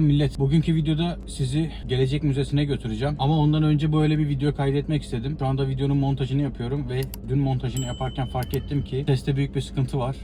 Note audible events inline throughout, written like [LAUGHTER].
Selam millet. Bugünkü videoda sizi Gelecek Müzesi'ne götüreceğim. Ama ondan önce böyle bir video kaydetmek istedim. Şu anda videonun montajını yapıyorum ve dün montajını yaparken fark ettim ki seste büyük bir sıkıntı var.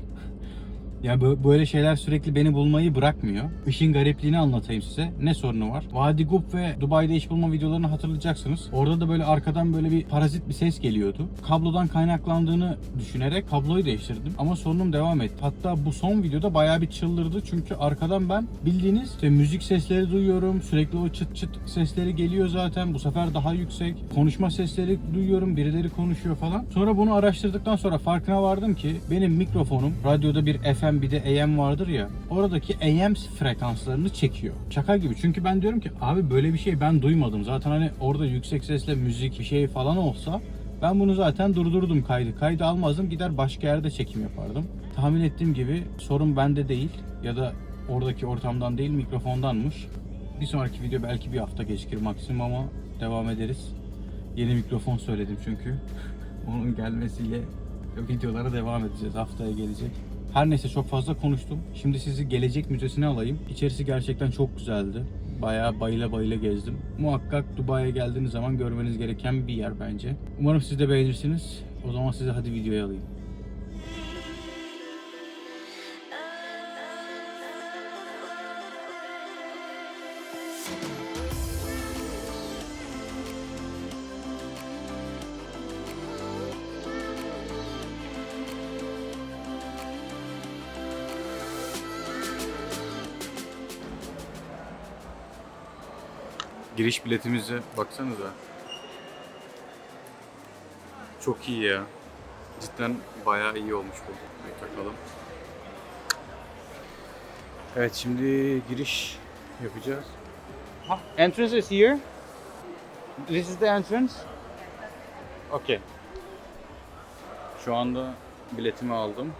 Ya bö- böyle şeyler sürekli beni bulmayı bırakmıyor. İşin garipliğini anlatayım size. Ne sorunu var? Vadi Gup ve Dubai'de iş bulma videolarını hatırlayacaksınız. Orada da böyle arkadan böyle bir parazit bir ses geliyordu. Kablodan kaynaklandığını düşünerek kabloyu değiştirdim. Ama sorunum devam etti. Hatta bu son videoda bayağı bir çıldırdı. Çünkü arkadan ben bildiğiniz işte müzik sesleri duyuyorum. Sürekli o çıt çıt sesleri geliyor zaten. Bu sefer daha yüksek. Konuşma sesleri duyuyorum. Birileri konuşuyor falan. Sonra bunu araştırdıktan sonra farkına vardım ki benim mikrofonum radyoda bir FM bir de AM vardır ya. Oradaki AM frekanslarını çekiyor. Şaka gibi. Çünkü ben diyorum ki abi böyle bir şey ben duymadım. Zaten hani orada yüksek sesle müzik bir şey falan olsa ben bunu zaten durdurdum kaydı. Kaydı almazdım gider başka yerde çekim yapardım. Tahmin ettiğim gibi sorun bende değil ya da oradaki ortamdan değil mikrofondanmış. Bir sonraki video belki bir hafta gecikir maksimum ama devam ederiz. Yeni mikrofon söyledim çünkü. [LAUGHS] Onun gelmesiyle videolara devam edeceğiz. Haftaya gelecek. Her neyse çok fazla konuştum. Şimdi sizi Gelecek Müzesi'ne alayım. İçerisi gerçekten çok güzeldi. Bayağı bayıla bayıla gezdim. Muhakkak Dubai'ye geldiğiniz zaman görmeniz gereken bir yer bence. Umarım siz de beğenirsiniz. O zaman sizi hadi videoya alayım. Giriş biletimize baksanıza. Çok iyi ya. Cidden bayağı iyi olmuş bu. Bir takalım. Evet şimdi giriş yapacağız. Ha, entrance is here. This is the entrance. Okay. Şu anda biletimi aldım.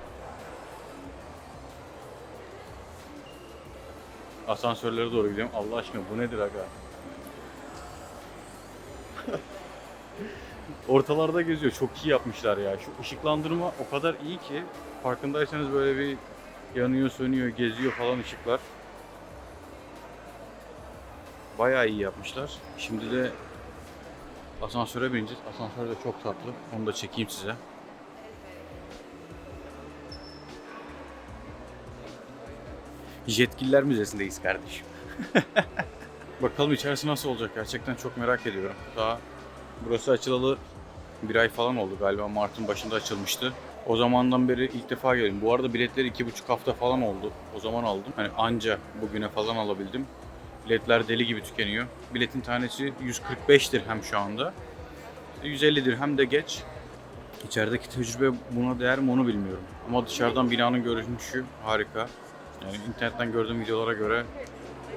Asansörlere doğru gidiyorum. Allah aşkına bu nedir aga? Ortalarda geziyor. Çok iyi yapmışlar ya. Şu ışıklandırma o kadar iyi ki farkındaysanız böyle bir yanıyor, sönüyor, geziyor falan ışıklar. Bayağı iyi yapmışlar. Şimdi de asansöre bineceğiz. Asansör de çok tatlı. Onu da çekeyim size. Jetgiller Müzesi'ndeyiz kardeşim. [LAUGHS] Bakalım içerisi nasıl olacak gerçekten çok merak ediyorum. Daha burası açılalı bir ay falan oldu galiba Mart'ın başında açılmıştı. O zamandan beri ilk defa geldim. Bu arada biletleri iki buçuk hafta falan oldu. O zaman aldım. Hani anca bugüne falan alabildim. Biletler deli gibi tükeniyor. Biletin tanesi 145 dirhem şu anda. 150 dirhem de geç. İçerideki tecrübe buna değer mi onu bilmiyorum. Ama dışarıdan binanın görünüşü harika. Yani internetten gördüğüm videolara göre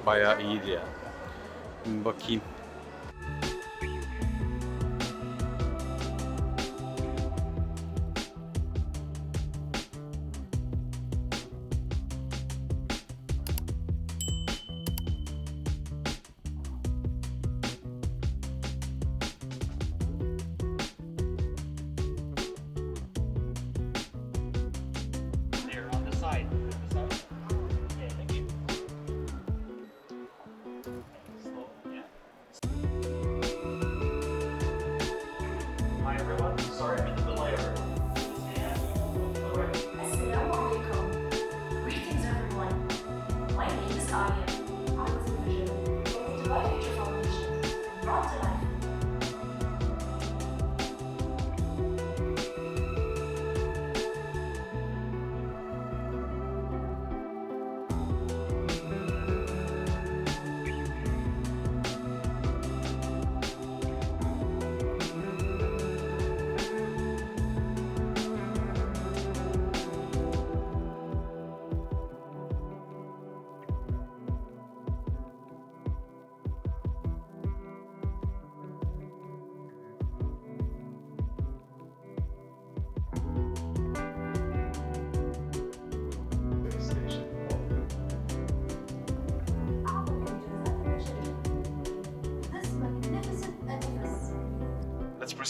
bayağı iyiydi yani. Bakayım.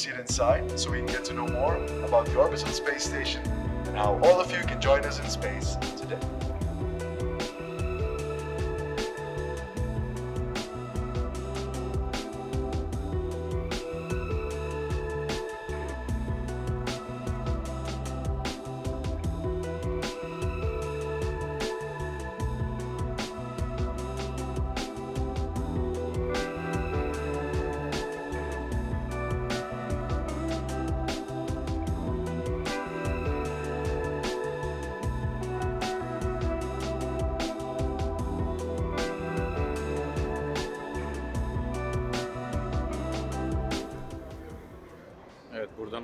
Proceed inside so we can get to know more about the orbital space station and how all of you can join us in space today.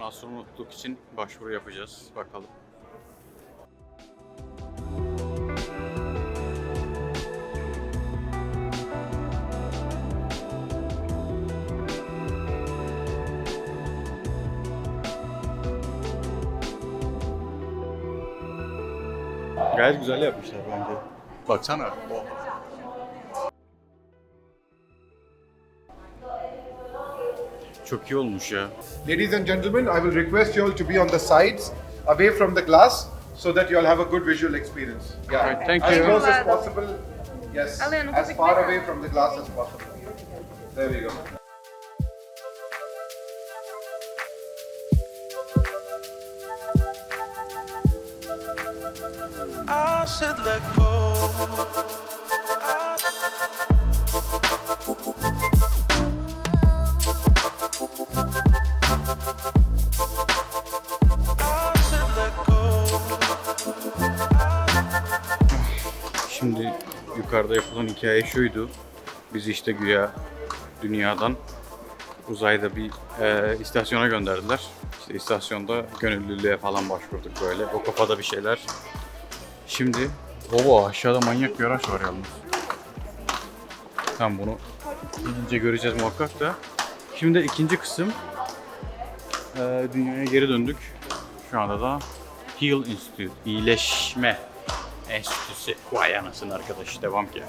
Astronotluk için başvuru yapacağız. Bakalım. Gayet güzel yapmışlar bence. Baksana. Çok iyi olmuş ya. Ladies and gentlemen, I will request you all to be on the sides, away from the glass, so that you all have a good visual experience. Yeah, Right, thank as you. close as possible. Yes, as far away from the glass as possible. There we go. I said let go. Yukarıda yapılan hikaye şuydu. Biz işte güya dünyadan uzayda bir e, istasyona gönderdiler. İşte istasyonda gönüllülüğe falan başvurduk böyle. O kafada bir şeyler. Şimdi Baba aşağıda manyak bir araç var yalnız. Tam bunu gidince göreceğiz muhakkak da. Şimdi ikinci kısım e, dünyaya geri döndük. Şu anda da Heal Institute, iyileşme enstitüsü. Vay anasını arkadaş devam ki.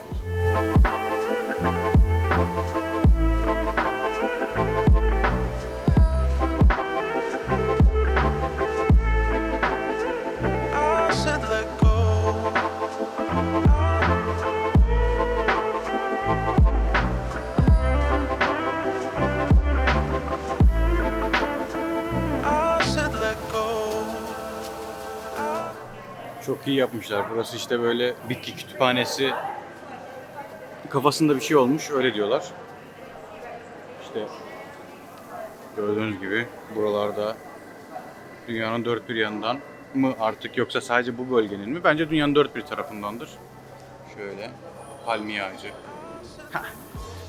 Yapmışlar. Burası işte böyle Bitki kütüphanesi kafasında bir şey olmuş öyle diyorlar. İşte gördüğünüz gibi buralarda dünyanın dört bir yanından mı artık yoksa sadece bu bölgenin mi? Bence dünyanın dört bir tarafındandır. Şöyle palmiye ağacı.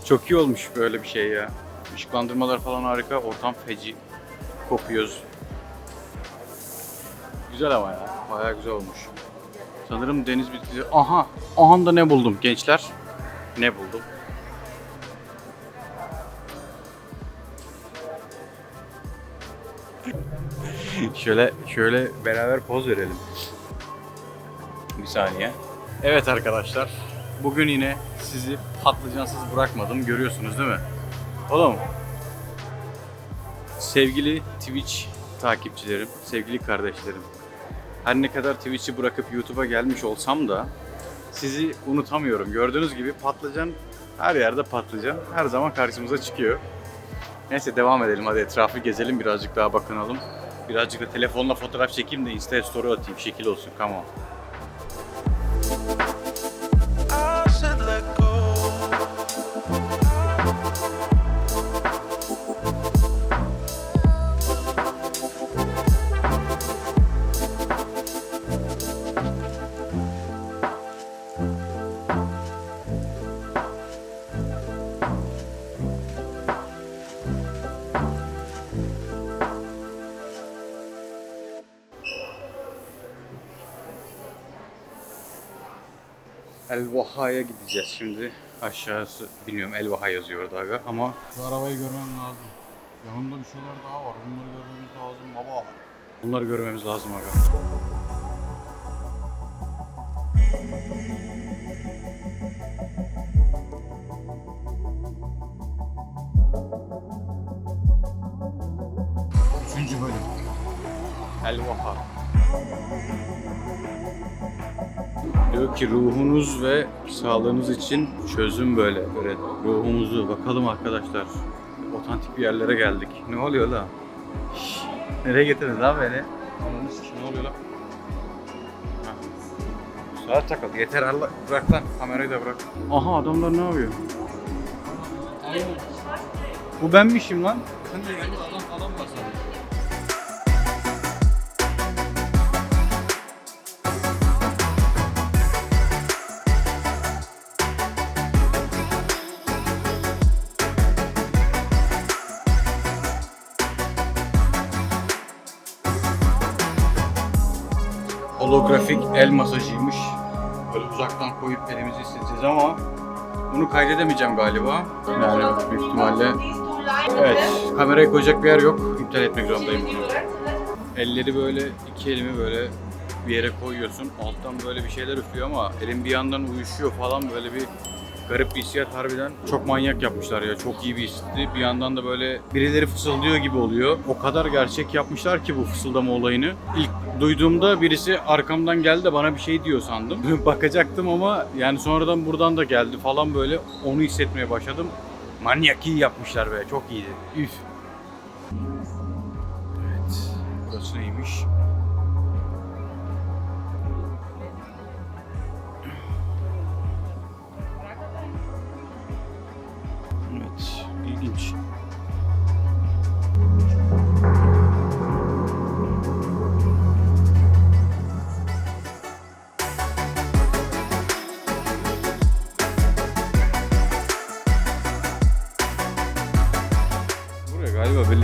Çok iyi olmuş böyle bir şey ya. Işıklandırmalar falan harika. Ortam feci. Kokuyoruz. Güzel ama ya. Bayağı güzel olmuş. Sanırım deniz bitkisi. Aha! Aha da ne buldum gençler? Ne buldum? [LAUGHS] şöyle şöyle beraber poz verelim. Bir saniye. Evet arkadaşlar. Bugün yine sizi patlıcansız bırakmadım. Görüyorsunuz değil mi? Oğlum Sevgili Twitch takipçilerim, sevgili kardeşlerim. Her ne kadar Twitch'i bırakıp YouTube'a gelmiş olsam da sizi unutamıyorum. Gördüğünüz gibi patlıcan her yerde patlıcan her zaman karşımıza çıkıyor. Neyse devam edelim hadi etrafı gezelim birazcık daha bakınalım. Birazcık da telefonla fotoğraf çekeyim de Insta story atayım şekil olsun come on. El Vaha'ya gideceğiz şimdi. Aşağısı bilmiyorum El Vaha yazıyor orada aga ama şu arabayı görmem lazım. Yanında bir şeyler daha var. Bunları görmemiz lazım baba. Bunları görmemiz lazım aga. Üçüncü bölüm. El Vaha. Diyor ki ruhunuz ve sağlığınız için çözüm böyle. Böyle ruhumuzu bakalım arkadaşlar. Otantik bir yerlere geldik. Ne oluyor lan? Şşş, nereye getirdin lan beni? Ananı ne oluyor lan? Ha. Saat takıl. Yeter Allah. Bırak lan. Kamerayı da bırak. Aha adamlar ne yapıyor? Bu benmişim lan. Sen de adam adam var sanırım. Holografik el masajıymış. Böyle uzaktan koyup elimizi hissedeceğiz ama bunu kaydedemeyeceğim galiba. Yani büyük ihtimalle. Evet, kamerayı koyacak bir yer yok. İptal etmek zorundayım bunu. Elleri böyle, iki elimi böyle bir yere koyuyorsun. Alttan böyle bir şeyler üflüyor ama elim bir yandan uyuşuyor falan böyle bir garip bir hissiyat harbiden. Çok manyak yapmışlar ya. Çok iyi bir histi. Bir yandan da böyle birileri fısıldıyor gibi oluyor. O kadar gerçek yapmışlar ki bu fısıldama olayını. İlk duyduğumda birisi arkamdan geldi de bana bir şey diyor sandım. [LAUGHS] Bakacaktım ama yani sonradan buradan da geldi falan böyle onu hissetmeye başladım. Manyak iyi yapmışlar be. Çok iyiydi. Üf. Evet. Burası neymiş?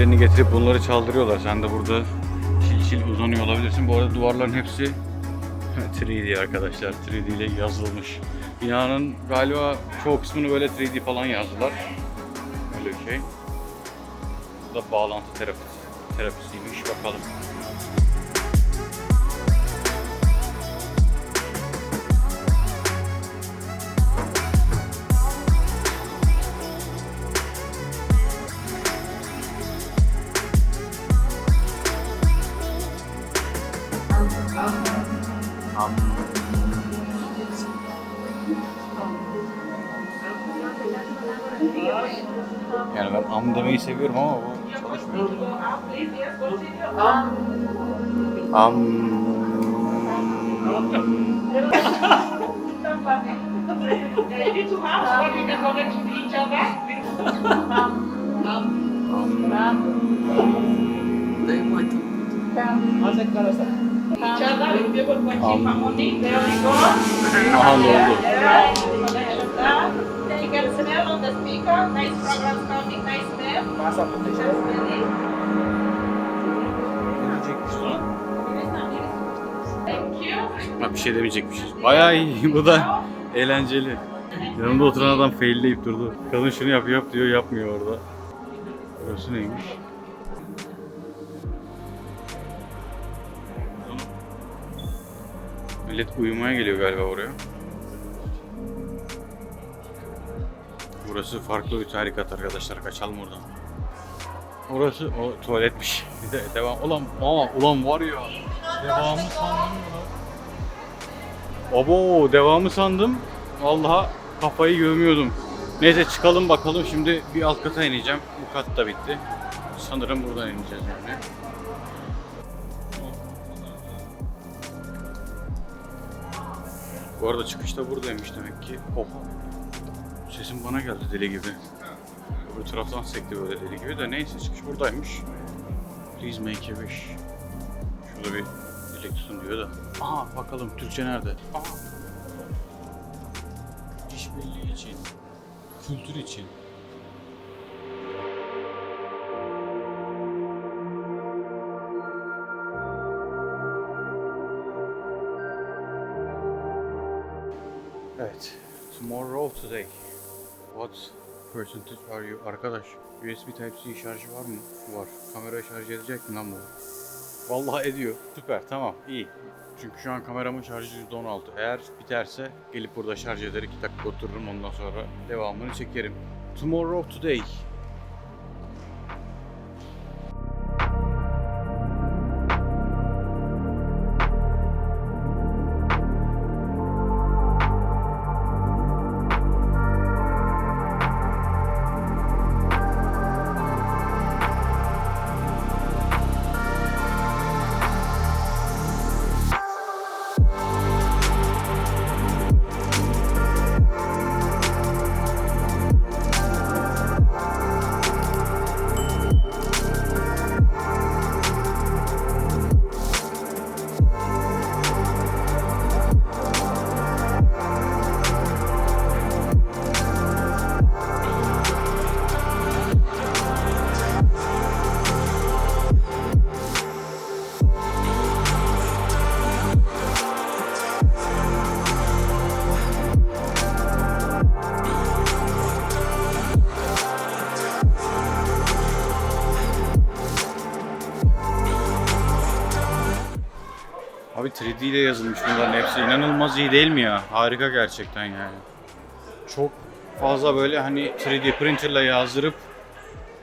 Birilerini getirip bunları çaldırıyorlar. Sen de burada çil çil uzanıyor olabilirsin. Bu arada duvarların hepsi [LAUGHS] 3D arkadaşlar. 3D ile yazılmış. Binanın galiba çoğu kısmını böyle 3D falan yazdılar. Öyle bir şey. Bu da bağlantı terapisi, terapisiymiş. Bakalım. Yani ben am demeyi seviyorum ama bu çalışmıyor. Am. Aha ne oldu? The speaker. Nice programs coming. Nice. Just smelling. Thank you. Ha bir şey demeyecekmişiz. Bayağı iyi [LAUGHS] bu da eğlenceli. Yanımda oturan adam failleyip durdu. Kadın şunu yap yap diyor yapmıyor orada. Burası neymiş? Millet uyumaya geliyor galiba oraya. Burası farklı bir tarikat arkadaşlar. Kaçalım oradan. Orası o tuvaletmiş. [LAUGHS] Bir de devam. Ulan, aa, ulan var ya. Devamı sandım ya. Abo devamı sandım. Vallahi kafayı gömüyordum. Neyse çıkalım bakalım. Şimdi bir alt kata ineceğim. Bu kat da bitti. Sanırım buradan ineceğiz yani. Bu arada çıkışta buradaymış demek ki. Oha. Sesim bana geldi deli gibi. Öbür taraftan sekti böyle deli gibi de neyse çıkış buradaymış. Please make a wish. Şurada bir dilek tutun diyor da. Aha bakalım Türkçe nerede? Aha. İşbirliği için, kültür için. Evet. Tomorrow today. What percentage are you? Arkadaş USB Type-C şarjı var mı? Var. Kamera şarj edecek mi lan bu? Vallahi ediyor. Süper tamam iyi. Çünkü şu an kameramın şarjı %16. Eğer biterse gelip burada şarj eder 2 dakika otururum ondan sonra devamını çekerim. Tomorrow today. 3D ile yazılmış bunların hepsi. İnanılmaz iyi değil mi ya? Harika gerçekten yani. Çok fazla böyle hani 3D printerla yazdırıp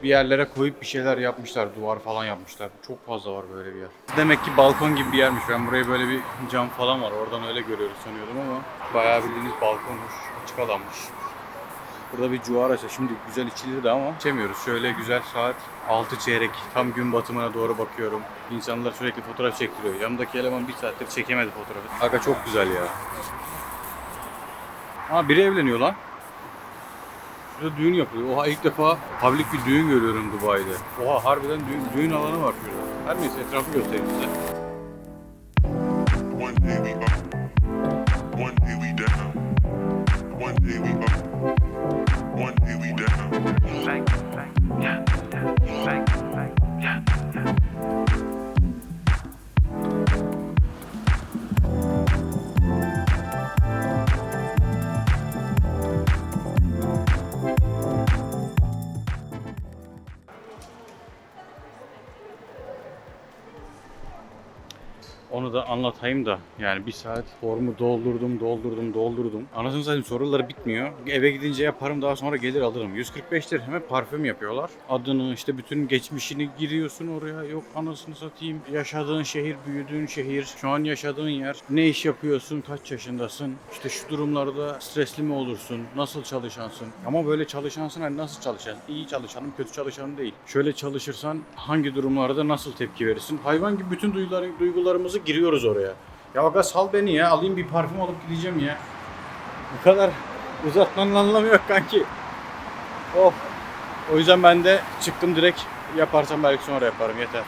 bir yerlere koyup bir şeyler yapmışlar. Duvar falan yapmışlar. Çok fazla var böyle bir yer. Demek ki balkon gibi bir yermiş. Ben buraya böyle bir cam falan var. Oradan öyle görüyoruz sanıyordum ama bayağı bildiğiniz balkonmuş. Açık alanmış. Burada bir cuvar açı. Şimdi güzel içilirdi ama içemiyoruz. Şöyle güzel saat 6 çeyrek. Tam gün batımına doğru bakıyorum. İnsanlar sürekli fotoğraf çektiriyor. Yanımdaki eleman bir saattir çekemedi fotoğrafı. Aga çok güzel ya. Aa biri evleniyor lan. Şurada düğün yapılıyor. Oha ilk defa public bir düğün görüyorum Dubai'de. Oha harbiden düğün, düğün alanı var şurada. Her neyse etrafı göstereyim size. Onu da anlatayım da yani bir saat formu doldurdum doldurdum doldurdum. Anasını satayım soruları bitmiyor. Eve gidince yaparım daha sonra gelir alırım. 145 dirheme parfüm yapıyorlar. Adını işte bütün geçmişini giriyorsun oraya. Yok anasını satayım. Yaşadığın şehir, büyüdüğün şehir, şu an yaşadığın yer. Ne iş yapıyorsun, kaç yaşındasın? İşte şu durumlarda stresli mi olursun? Nasıl çalışansın? Ama böyle çalışansın hani nasıl çalışan? İyi çalışanım, kötü çalışanım değil. Şöyle çalışırsan hangi durumlarda nasıl tepki verirsin? Hayvan gibi bütün duyguları, duygularımızı giriyoruz oraya. Ya aga sal beni ya. Alayım bir parfüm alıp gideceğim ya. Bu kadar uzatmanın anlamı yok kanki. Of. O yüzden ben de çıktım direkt yaparsam belki sonra yaparım yeter.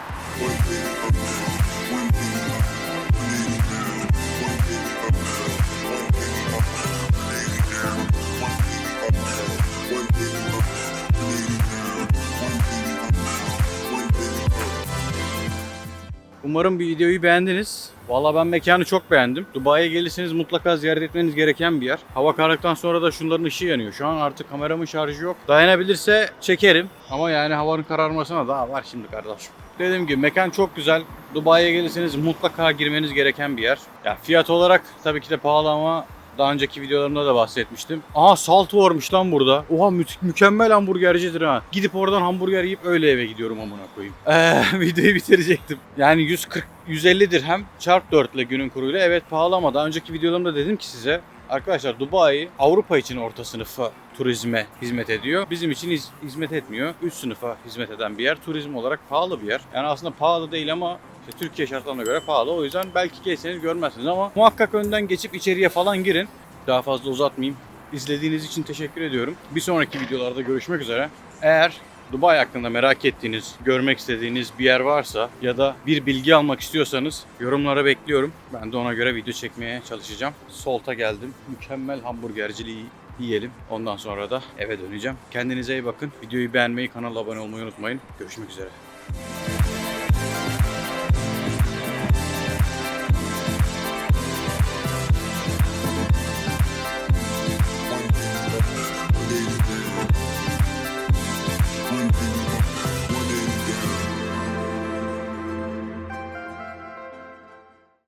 Umarım bir videoyu beğendiniz. Valla ben mekanı çok beğendim. Dubai'ye gelirseniz mutlaka ziyaret etmeniz gereken bir yer. Hava karardıktan sonra da şunların ışığı yanıyor. Şu an artık kameramın şarjı yok. Dayanabilirse çekerim. Ama yani havanın kararmasına daha var şimdi kardeşim. Dediğim gibi mekan çok güzel. Dubai'ye gelirseniz mutlaka girmeniz gereken bir yer. Ya fiyat olarak tabii ki de pahalı ama daha önceki videolarımda da bahsetmiştim. Aha salt varmış lan burada. Oha mü- mükemmel hamburgercidir ha. Gidip oradan hamburger yiyip öyle eve gidiyorum amına koyayım. [LAUGHS] Eee videoyu bitirecektim. Yani 140 150 dirhem çarp 4 ile günün kuruyla evet pahalı ama daha önceki videolarımda dedim ki size Arkadaşlar Dubai Avrupa için orta sınıfa turizme hizmet ediyor. Bizim için hiz- hizmet etmiyor. Üst sınıfa hizmet eden bir yer. Turizm olarak pahalı bir yer. Yani aslında pahalı değil ama işte Türkiye şartlarına göre pahalı. O yüzden belki geçseniz görmezsiniz ama muhakkak önden geçip içeriye falan girin. Daha fazla uzatmayayım. İzlediğiniz için teşekkür ediyorum. Bir sonraki videolarda görüşmek üzere. Eğer Dubai hakkında merak ettiğiniz, görmek istediğiniz bir yer varsa ya da bir bilgi almak istiyorsanız yorumlara bekliyorum. Ben de ona göre video çekmeye çalışacağım. Solta geldim. Mükemmel hamburgerciliği yiyelim. Ondan sonra da eve döneceğim. Kendinize iyi bakın. Videoyu beğenmeyi, kanala abone olmayı unutmayın. Görüşmek üzere.